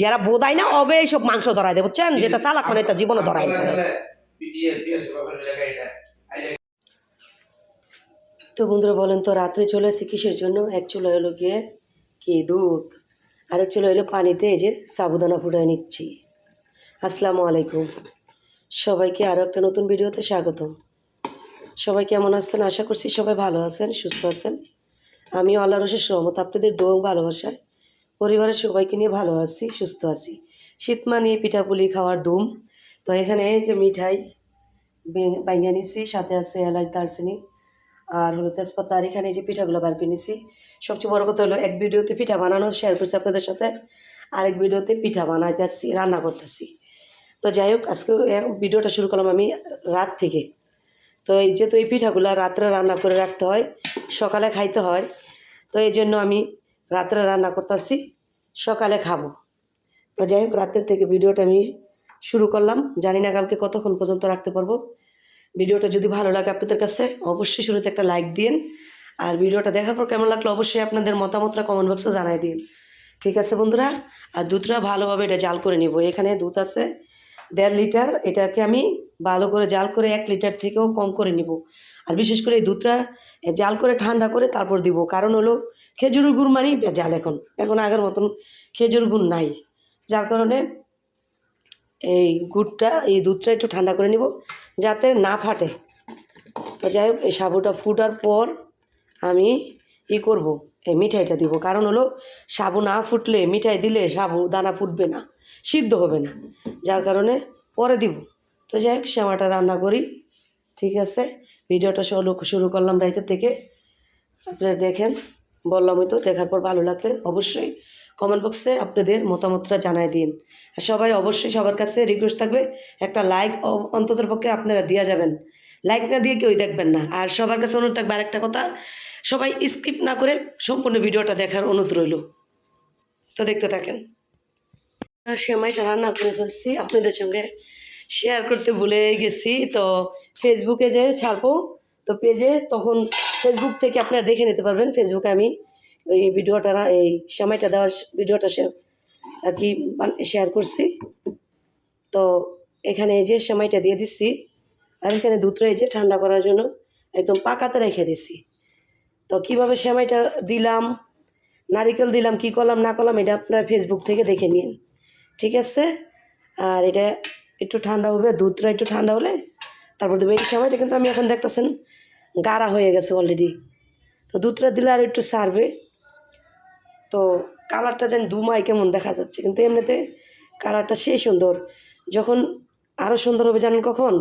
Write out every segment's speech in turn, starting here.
যারা বোধায় না অগে এইসব মাংস ধরাই দেয়, বুঝছেন? যেটা চালাক মানে এটা জীবনে ধরাই না। তো বন্ধুরা বলেন তো, রাত্রে চলে আসে কিসের জন্য? এক চুলো হলো গিয়ে কি দুধ, আরেক চুলো হলো পানিতে এই যে সাবুদানা ফুটায় নিচ্ছি। আসসালামু আলাইকুম। সবাইকে আরও একটা নতুন ভিডিওতে স্বাগতম। সবাই কেমন আছেন? আশা করছি সবাই ভালো আছেন, সুস্থ আছেন। আমিও আল্লাহ রসের সহমত আপনাদের দোয়া ভালোবাসায় পরিবারের সবাইকে নিয়ে ভালো আছি, সুস্থ আছি। শীত মানিয়ে পিঠাপুলি খাওয়ার ধুম তো এখানে যে মিঠাই বাইঙ্গা নিছি, সাথে আছে এলাচ, দারচিনি আর হলো তেজপাতা। আর এখানে যে পিঠাগুলো বার করে নিছি। সবচেয়ে বড় কথা হলো, এক ভিডিওতে পিঠা বানানো শেয়ার করছি আপনাদের সাথে। আরেক ভিডিওতে পিঠা বানাইতেছি, রান্না করতেছি। তো যাই হোক, আজকে ভিডিওটা শুরু করলাম আমি রাত থেকে। তো এই যেহেতু এই পিঠাগুলো রাত্রে রান্না করে রাখতে হয়, সকালে খাইতে হয়, তো এই জন্য আমি রাত্রে রান্না করতেছি, সকালে খাব। তো যাই হোক, রাত্রের থেকে ভিডিওটা আমি শুরু করলাম। জানি না কালকে কতক্ষণ পর্যন্ত রাখতে পারব। ভিডিওটা যদি ভালো লাগে আপনাদের কাছে, অবশ্যই শুরুতে একটা লাইক দিন আর ভিডিওটা দেখার পর কেমন লাগল অবশ্যই আপনাদের মতামতটা কমেন্ট বক্সে জানাই দিন। ঠিক আছে বন্ধুরা? আর দুধটা ভালোভাবে এটা জাল করে নিব। এখানে দুধ আছে দেড় লিটার। এটাকে আমি ভালো করে জাল করে এক লিটার থেকেও কম করে নিব। আর বিশেষ করে এই দুধটা জাল করে ঠান্ডা করে তারপর দিব। কারণ হলো খেজুরের গুড় মানেই জাল এখন। এখন আগের মতন খেজুর গুড় নাই। যার কারণে এই গুড়টা, এই দুধটা একটু ঠান্ডা করে নিব যাতে না ফাটে। তো যাই হোক, এই সাবুটা ফুটার পর আমি ই করব, এই মিঠাইটা দিব। কারণ হলো সাবু না ফুটলে, মিঠাই দিলে সাবু, দানা ফুটবে না, সিদ্ধ হবে না। যার কারণে পরে দিব। তো যাই হোক শ্যামাটা রান্না করি। ঠিক আছে? ভিডিওটা শুরু শুরু করলাম রাইতে থেকে। আপনারা দেখেন বললামই তো, দেখার পর ভালো লাগলে অবশ্যই কমেন্ট বক্সে আপনাদের মতামতটা জানাই দিন। আর সবাই অবশ্যই সবার কাছে রিকোয়েস্ট থাকবে, একটা লাইক অন্ততের পক্ষে আপনারা দিয়ে যাবেন। লাইক না দিয়ে কেউই দেখবেন না। আর সবার কাছে অনুরোধ থাকবে আরেকটা কথা, সবাই স্কিপ না করে সম্পূর্ণ ভিডিওটা দেখার অনুরোধ রইল। তো দেখতে থাকেন। সেমাইটা রান্না করে ফেলছি আপনাদের সঙ্গে। শেয়ার করতে ভুলে গেছি। তো ফেসবুকে যে ছাড়বো, তো পেজে তখন ফেসবুক থেকে আপনারা দেখে নিতে পারবেন। ফেসবুকে আমি ওই ভিডিওটা এই সময়টা দেওয়ার ভিডিওটা আর কি শেয়ার করছি। তো এখানে এই যে সময়টা দিয়ে দিচ্ছি, আর এখানে দুধটা এই যে ঠান্ডা করার জন্য একদম পাকাতে রেখে দিছি তো কীভাবে সেমাইটা দিলাম, নারিকেল দিলাম, কি করলাম, না করলাম, এটা আপনার ফেসবুক থেকে দেখে নিন। ঠিক আছে? আর এটা একটু ঠান্ডা হবে, দুধটা একটু ঠান্ডা হলে তারপর দেবো। এই সময়টা কিন্তু আমি এখন দেখতেছেন গাড়া হয়ে গেছে অলরেডি তো দুধটা দিলে আর একটু সারবে। তো কালারটা যেন দুমাই কেমন দেখা যাচ্ছে। কিন্তু এমনিতে কালারটা সেই সুন্দর। যখন আরও সুন্দর হবে জানেন কখন?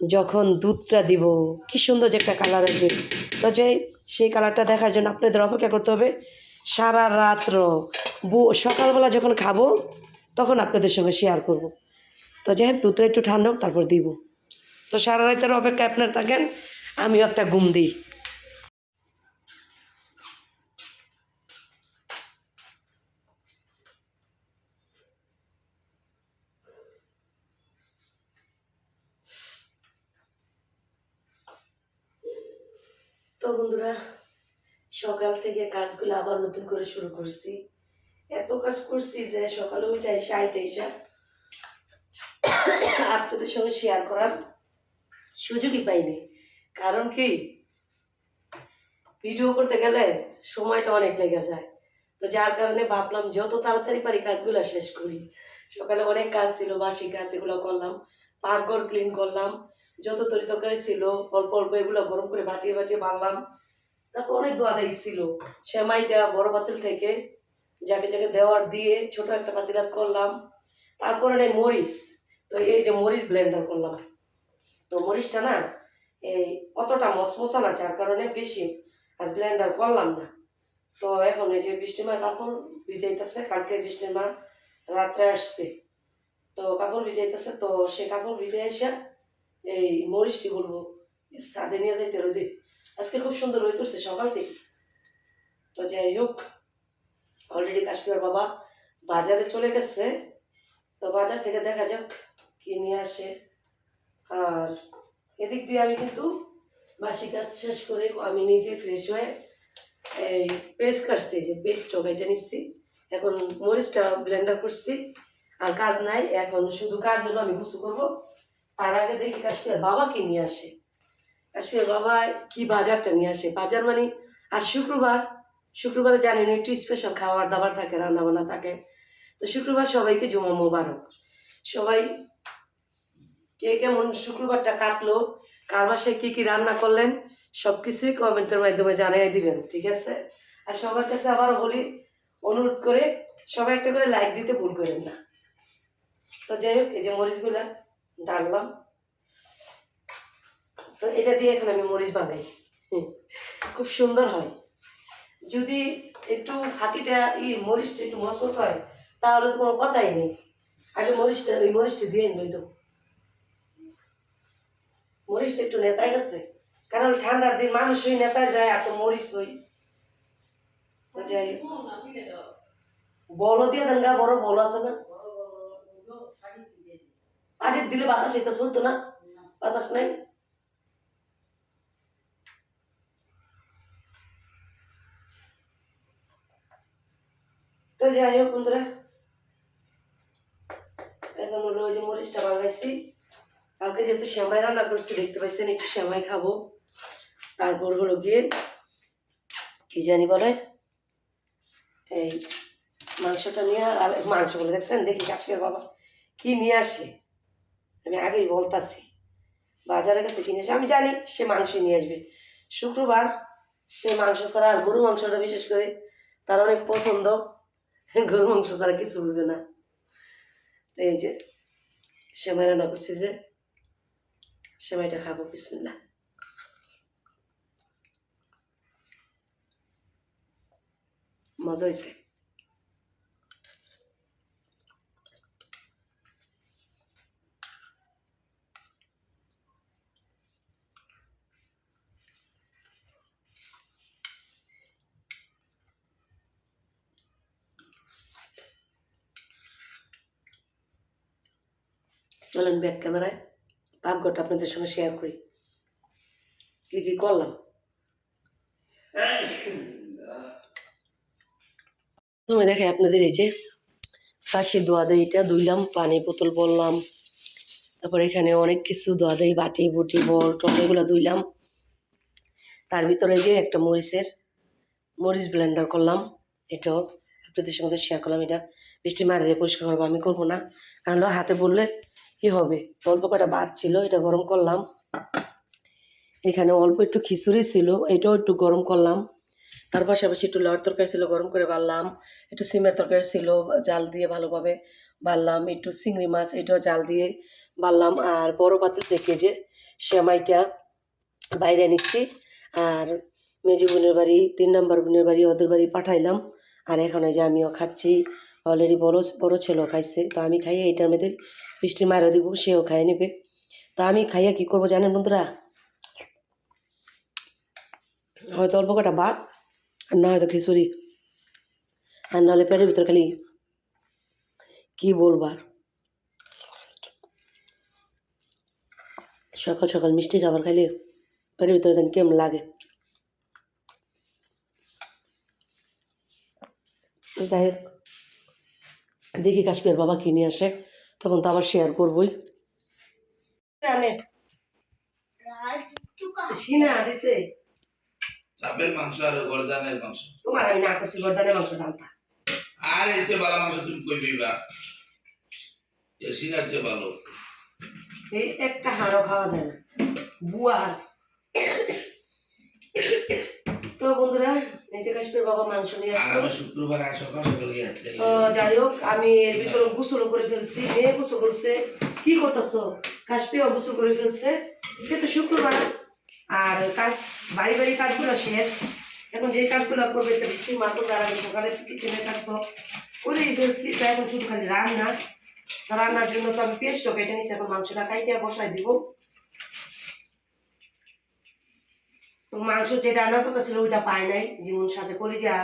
যখন দুধটা দিব। কি সুন্দর যে একটা কালার আসবে। তো যে সেই কালারটা দেখার জন্য আপনাদের অপেক্ষা করতে হবে। সারা রাত্র সকালবেলা যখন খাব, তখন আপনাদের সঙ্গে শেয়ার করব। তো যাই হোক, দুধটা একটু ঠান্ডা হোক, তারপর দিব। তো সারা রাতের অপেক্ষা আপনার থাকেন, আমিও একটা ঘুম দিই। তো বন্ধুরা, সকাল থেকে কাজগুলো আবার নতুন করে শুরু করছি। এত কাজ করছি যে সকালে উঠে সাইট এসা আপনাদের সঙ্গে শেয়ার করার সুযোগই পাইনি। কারণ কি? ভিডিও করতে গেলে সময়টা অনেক লেগে যায়। তো যার কারণে ভাবলাম যত তাড়াতাড়ি পারি কাজগুলো শেষ করি। সকালে অনেক কাজ ছিল, বাসি কাজ এগুলো করলাম, পাকঘর ক্লিন করলাম, যত তরি তরকারি ছিল, অল্প অল্প এগুলো গরম করে বাটিয়ে বাটিয়ে বানলাম। তারপর অনেক দোয়াদাই ছিল। সেমাইটা বড় পাতিল থেকে যাকে যাকে দেওয়ার দিয়ে ছোট একটা পাতিলাত করলাম। তারপরে মরিচ। তো এই যে মরিচ ব্লেন্ডার করলাম। তো মরিচটা না, এই অতটা মশমশা না, যার কারণে বেশি, আর ব্লেন্ডার করলাম না। তো এখন এই যে বৃষ্টির মা কাপড় ভিজাইতেছে, কালকে বৃষ্টির মা রাত্রে আসছে। তো কাপড় ভিজাইতেছে, তো সে কাপড় ভিজে এসে এই মরিচটি বলব ছাদে নিয়ে যাইতে রোদে আজকে খুব সুন্দর রোদ উঠছে সকাল থেকে। তো যাই হোক অলরেডি কাশ্মীর বাবা বাজারে চলে গেছে। তো বাজার থেকে দেখা যাক কি নিয়ে আসে। আর এদিক দিয়ে আমি কিন্তু বাসি কাজ শেষ করে আমি নিজে ফ্রেশ হয়ে এই প্রেস কাটছি যে বেস্ট এটা নিচ্ছি। এখন মরিচটা ব্লেন্ডার করছি, আর কাজ নাই, এখন শুধু কাজ হলো আমি গুছু করব। তার আগে দেখি কাশ্মীর বাবা কি নিয়ে আসে। কাশ্মীর বাবা কি বাজারটা নিয়ে আসে? বাজার মানে আর শুক্রবার, শুক্রবারে জানি না, একটু স্পেশাল খাবার দাবার থাকে রান্না বান্না থাকে। তো শুক্রবার সবাইকে জমা মোবারক। সবাই কে কেমন শুক্রবারটা কাটলো, কার বাসায় কী কী রান্না করলেন সব কিছুই কমেন্টের মাধ্যমে জানিয়ে দিবেন, ঠিক আছে? আর সবার কাছে আবার বলি, অনুরোধ করে সবাই একটা করে লাইক দিতে ভুল করেন না। তো যাই হোক, এই যে মরিচগুলা ডাললাম। তো এটা দিয়ে এখন আমি মরিচ বানাই। খুব সুন্দর হয়। যদি একটু ফাঁকিটা ই মরিচটা একটু মসমস হয়, তাহলে তো কোনো কথাই নেই। আগে মরিচটা, ওই মরিচটা দিয়ে নিই তো। মরিচটা একটু নেতায় গেছে কারণ ঠান্ডার দিন মানুষ ওই নেতায় যায়, এত মরিচ তো যাই বড় দিয়ে দেন বড় বড় আছে না? পাটির দিলে বাতাস এটা চলতো না? বাতাস নাই? তো যাই হোক বন্ধুরা, এখন হলো ওই যে মরিচটা বানাইছি কালকে যেহেতু শ্যামাই রান্না করছি, দেখতে পাইছেন, একটু শ্যামাই খাব। তারপর হলো গিয়ে, কি জানি বলে, এই মাংসটা নিয়ে, আর মাংস বলে দেখছেন, দেখি কাশ্মীর বাবা কি নিয়ে আসে। আমি আগেই বলতাছি বাজারের কাছে কিনে আসে আমি জানি সে মাংস নিয়ে আসবে। শুক্রবার সে মাংস ছাড়া আর গরু মাংসটা বিশেষ করে তার অনেক পছন্দ। গরু মাংস ছাড়া কিছু বুঝে না। এই যে সেমাই রান্না করছি যে সেমাইটা খাব বিসমিল্লা মজা হয়েছে চলেন ব্যাক ক্যামেরায় ভাগ্যটা আপনাদের সঙ্গে শেয়ার করি। কি কি করলাম? তুমি দেখে আপনাদের এই যে পাশে দোয়া দইটা ধুইলাম পানি বোতল বললাম, তারপর এখানে অনেক কিছু দোয়া দই বাটি, বুটি, বল, টল, এগুলো ধুইলাম। তার ভিতরে যে একটা মরিচের, মরিচ ব্লেন্ডার করলাম, এটাও আপনাদের সঙ্গে শেয়ার করলাম, এটা বৃষ্টি মারে দিয়ে পরিষ্কার করব, আমি করব না। কারণ হাতে বললে কি হবে? অল্প কটা ভাত ছিল, এটা গরম করলাম। এখানে অল্প একটু খিচুড়ি ছিল, এটাও একটু গরম করলাম। তার পাশাপাশি একটু লাউর তরকারি ছিল, গরম করে বাড়লাম। একটু সিমের তরকারি ছিল, জাল দিয়ে ভালোভাবে বাড়লাম। একটু চিংড়ি মাছ, এটাও জাল দিয়ে বাড়লাম। আর বড় পাতিল থেকে যে সেমাইটা বাইরে নিচ্ছি আর মেজু বোনের বাড়ি, তিন নম্বর বোনের বাড়ি, ওদের বাড়ি পাঠাইলাম। আর এখন যে আমিও খাচ্ছি অলরেডি বড় বড় ছেলেও খাইছে, তো আমি খাইয়ে এটার মধ্যে বৃষ্টি মারও দিব সেও খাইয়ে নেবে। তো আমি খাইয়া কি করব জানেন বন্ধুরা? হয়তো অল্প কটা ভাত, আর না হয়তো খিচুড়ি। আর নাহলে পেটের ভিতর খালি কি বলবার সকাল সকাল মিষ্টি খাবার খাইলে পেটের ভিতরে জানি কেমন লাগে। যাই হোক, দেখি কাশ্মীর বাবা কিনে আসে। তখন তো আবার শেয়ার করবই। আনে সিনা দিছে। চাপের মাংস আর গরদানের মাংস। তোমার আমি না করছি গর্দানের মাংস আর চেয়ে ভালো মাংস তুমি চেয়ে ভালো। এই একটা হাড়ও খাওয়া যায় না। বুয়ার তো বন্ধুরা এই বাবা মাংস নিয়ে আসলো। শুক্রবার আর সকাল সকাল গিয়ে যাই হোক আমি এর ভিতরে গোসল করে ফেলছি মেয়ে গোসল করছে। কি করতেছো? কাশ্মীর গোসল করে ফেলছে। যেহেতু শুক্রবার। আর কাজ বাড়ি বাড়ি কাজগুলো শেষ। এখন যে কাজগুলো করবে আমি সকালে করেই ফেলছি তো এখন শুধু খালি রান্না। রান্নার জন্য তো আমি পেস্টও কেটে নিচ্ছি এখন মাংসটা কাইটে বসাই দিব তো মাংস যেটা রান্নার কথা ছিল ওইটা পাই নাই। যেমন সাথে কলিজা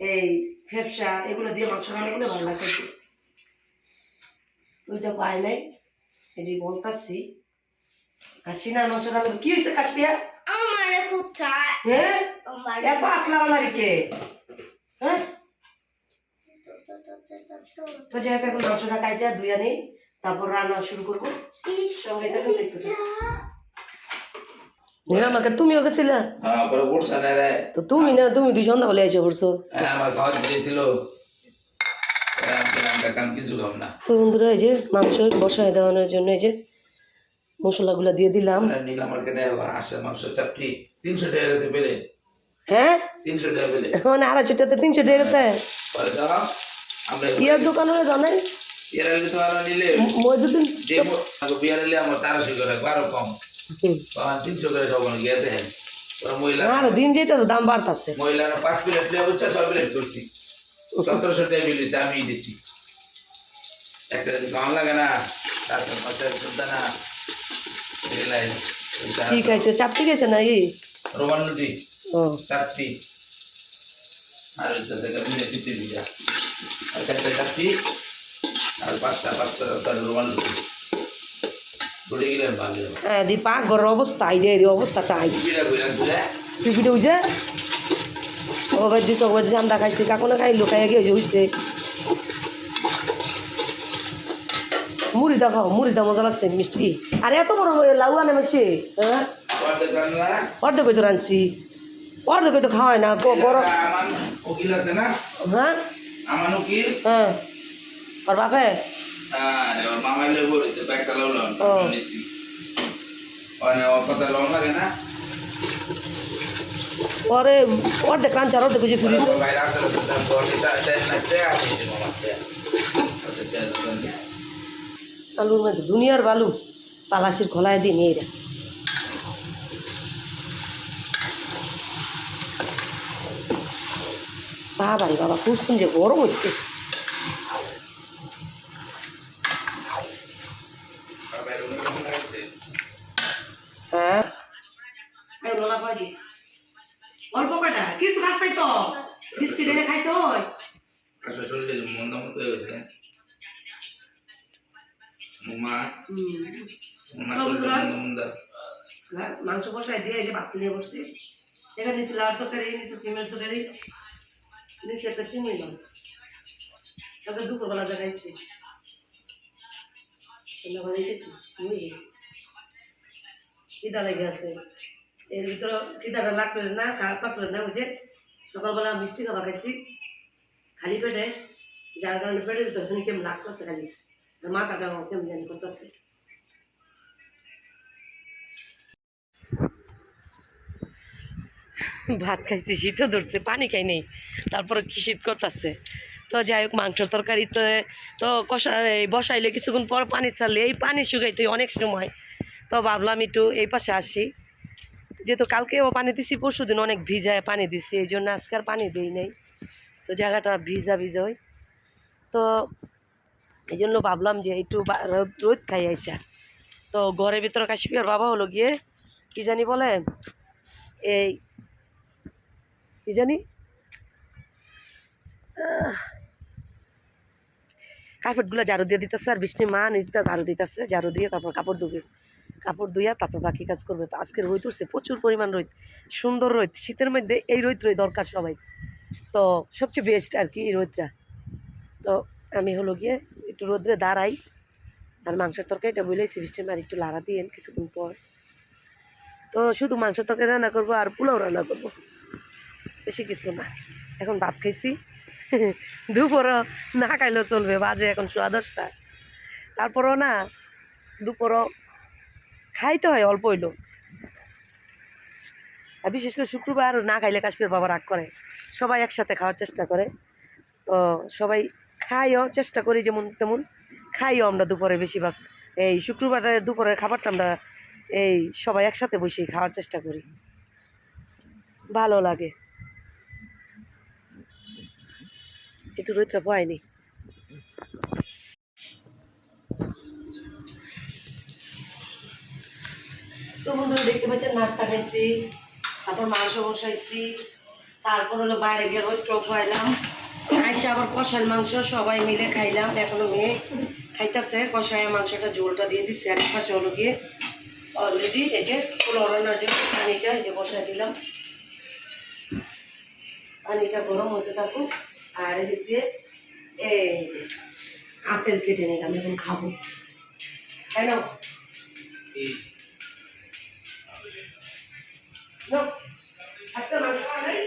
এই ফেপসা এগুলো দিয়ে মাংস রান্না করলে ভালো লাগে। ওইটা পাই নাই। এটি বলতাছি সিনার মাংস রান্না কি হয়েছে কাশ্মীর আমার কোথায় হ্যাঁ? এত আকলাওয়ালা রেখে হ্যাঁ? তো যাই হোক এখন মাংসটা কাইটা ধুয়ে নেই তারপর রান্না শুরু করব। সঙ্গে থাকুন দেখতেছি আমাকে তুমিও গেছিলে হ্যাঁ পরে উঠছে না রে তো তুমি না তুমি দুই সন্ধ্যা বলে এসে পড়ছো আমার খাওয়া দিয়েছিল আমরা কাম কিছু খাম না তো বন্ধুরা এই যে মাংস বসায় দেওয়ানোর জন্য এই যে মশলাগুলো দিয়ে দিলাম আমরা নীলা মার্কেটে হাঁসের মাংস চাপটি তিনশো টাকা গেছে পেলে হ্যাঁ তিনশো টাকা পেলে আড়াইশো টাকা তিনশো টাকা গেছে ইয়ার দোকানে জানেন নিলে মজুদিন যে বিয়ারালি আমার তেরোশো করে বারো কম তখন তিনশো করে সব গিয়ে দেন ওরা মহিলা আর দিন যেতেছে দাম বাড়তাছে মহিলারা পাঁচ প্লেট লেবু হচ্ছে ছয় প্লেট করছি সতেরোশো টাকা বিল হয়েছে আমি দিছি একটা যদি খাওয়ান লাগে না তারপর পাঁচের চিন্তা না এগুলাই ঠিক আছে চাপটি গেছে না ই রোমান রুটি ও চারটি আর হচ্ছে থেকে মিলে চিপটি দিয়া আর চারটে চারটি আর পাঁচটা পাঁচটা তার রোমান রুটি রুটি গেলে ভালো হবে হ্যাঁ দি পাক ঘরের অবস্থা আই রে অবস্থা টাই পিঠা কইরা তুলে তুই পিঠে উঠছে ওবার দিস ওবার দিস আমরা খাইছি কাকুনা খাইলো খাইয়া গিয়ে হইছে? মুড়িটা খাও মুড়িটা মজা লাগছে মিষ্টি। আর এত বড় লাউ আনে মাসে হ্যাঁ? অর্ধেক রান্না। অর্ধেক তো রাঁধছি। অর্ধেক তো খাওয়ায় না না? হ্যাঁ? হ্যাঁ। আর বাপে? আরে ওর মামাই লই বলেছে ব্যাগটা লওলাম ও। নিছি। মানে কথা লাগে না? অর্ধেক আর অর্ধেক বুঝে দেন মামা দেন আলুর মধ্যে দুনিয়ার বালু পালাসির খোলায় দিই নিয়ে বাবা বাবা খুব শুনছে গরম হচ্ছে এখানে নিচে লাউর তরকারি নিচে সিমের তরকারি নিচে একটা চিংড়ি মাছ তারপরে দুপুরবেলা জাগাইছি সন্ধ্যাবেলা গেছি নিয়ে গেছি খিদা লেগে আছে এর ভিতরে খিদাটা লাগবে না খারাপ লাগবে না বুঝে সকালবেলা মিষ্টি খাবার খাইছি খালি পেটে যার কারণে পেটের ভিতরে কেমন লাগতেছে খালি মাথাটা কেমন জানি করতেছে ভাত খাইছি, শীতও ধরছে, পানি খাই নেই। তারপরে কি শীত করতেছে? তো যাই হোক মাংস তরকারি তো তো কষা এই বসাইলে কিছুক্ষণ পর পানি ছাড়লে, এই পানি শুকাইতে অনেক সময়। তো ভাবলাম একটু এই পাশে আসি। যেহেতু কালকেও পানি দিছি পরশু দিন অনেক ভিজায় পানি দিছি, এই জন্য আজকে আর পানি দিই নেই। তো জায়গাটা ভিজা ভিজা হয়। তো এই জন্য ভাবলাম যে একটু রোদ রোদ খাই আইসা। তো ঘরের ভিতরে কাশ্মীর বাবা হলো গিয়ে, কি জানি বলে, এই কি জানি? কার্পেটগুলো ঝাড়ু দিয়ে দিতেছে আর বৃষ্টি মা নিজটা ঝাড়ু দিতেছে, ঝাড়ু দিয়ে তারপর কাপড় ধুবে। কাপড় ধুইয়া তারপর বাকি কাজ করবে। আজকের রোদ উঠছে, প্রচুর পরিমাণ রোদ, সুন্দর রোদ। শীতের মধ্যে এই রোদ রোদ দরকার সবাই। তো সবচেয়ে বেস্ট আর কি এই রোদটা। তো আমি হলো গিয়ে একটু রোদ্রে দাঁড়াই, আর মাংসের তরকারিটা বলেছি বৃষ্টির মার একটু লাড়া দিয়েন কিছুক্ষণ পর। তো শুধু মাংস তরকারি রান্না করব আর পোলাও রান্না করব। বেশি কিছু না। এখন ভাত খাইছি। দুপুরও না খাইলেও চলবে, বাজে এখন সোয়া দশটা। তারপরও না, দুপুরও খাইতে হয়, অল্প হইল। আর বিশেষ করে শুক্রবার না খাইলে কাশ্মীর বাবা রাগ করে। সবাই একসাথে খাওয়ার চেষ্টা করে। তো সবাই খাইও, চেষ্টা করি যেমন তেমন। খাইও আমরা দুপুরে বেশিরভাগ। এই শুক্রবারের দুপুরের খাবারটা আমরা এই সবাই একসাথে বসেই খাওয়ার চেষ্টা করি। ভালো লাগে। একটু রোদটা পায়নি তো বন্ধুরা দেখতে পাচ্ছেন, নাস্তা খাইছি, তারপর মাংস বসাইছি, তারপর হলো বাইরে গিয়ে ওই টপ খাইলাম আইসা আবার কষার মাংস, সবাই মিলে খাইলাম, এখনও মেয়ে খাইতেছে, কষায় মাংসটা ঝোলটা দিয়ে দিচ্ছি আর এক পাশে হলো গিয়ে অলরেডি এই যে পোলাও জন্য পানিটা এই যে বসাই দিলাম। পানিটা গরম হতে থাকুক। আর এদিক দিয়ে এই যে আপেল কেটে নিলাম এখন খাব। তাই না? একটা মাংস খাওয়া নাই?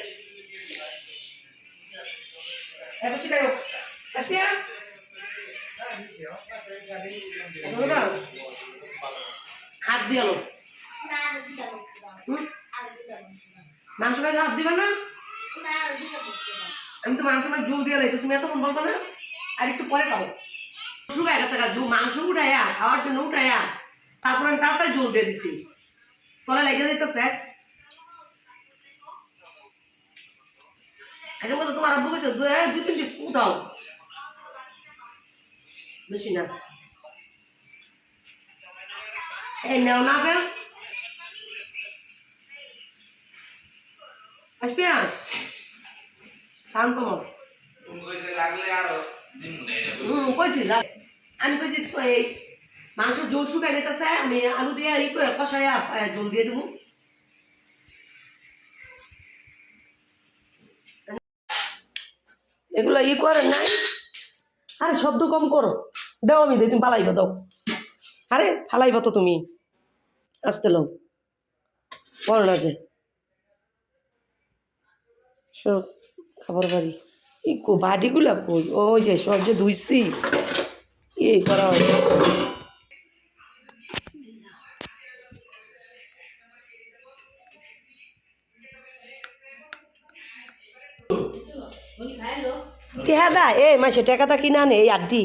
এত শিখাইও। আসিয়া? এখন বাবা, হাত দিয়ে আলো। হুম? মাংস খাইতে হাত দিবে না আমি তো লাইছি তুমি এতক্ষণ বলব না? আর একটু পরে খাব। শুকায় গেছে মাংস উঠাইয়া খাওয়ার জন্য উঠাইয়া তারপর আমি তাড়াতাড়ি ঝোল দিয়ে দিছি। তলে লেগে আচ্ছা কথা তোমার আব্বু দুই দুই তিন পিস উঠাও বেশি না। এই নেও না ফেল আসবি আর কমাও আমি কইছি এই মাংস ঝোল শুকাই যেতেছে আমি আলু দিয়ে ই করে কষাইয়া ঝোল দিয়ে দেবো এগুলো ই করে নাই। আরে, শব্দ কম করো। দাও আমি দিই, তুমি পালাইবা দাও। আরে, ফালাইবা তো তুমি। আসতে লো বলো না যে। খাবার বাড়ি। কো বাটিগুলা কই? ওই যে সব যে ধুইছি। এই করা হয়। এ মাসে টেকাটা কিনা নে এই আড্ডি।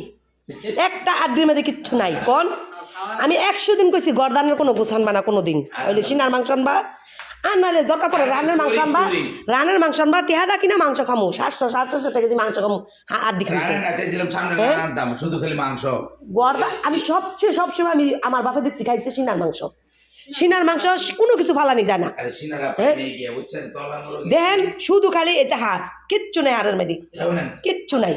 একটা আড্ডির মধ্যে কিচ্ছু নাই কোন? আমি একশো দিন কইছি গরদানের কোনো গোছান বানা কোনো দিন ওইলে সিনার মাংস আনবা। আর নাহলে দরকার পড়ে রানের মাংস আনবা। রানের মাংস আনবা টেহাদা কিনা মাংস খামু? সাতশো সাতশো টাকা কেজি মাংস খামু। হ্যাঁ সামনে হ্যাঁ? দাম শুধু খালি মাংস। গরদা আমি সবচেয়ে সবসময় আমি আমার বাপে দেখছি খাইছে সিনার মাংস। সিনার মাংস কোনো কিছু ফালানি যায় না। আরে হ্যাঁ? দেখেন শুধু খালি এটা হার কিচ্ছু নাই হারের মেদি কিচ্ছু নাই।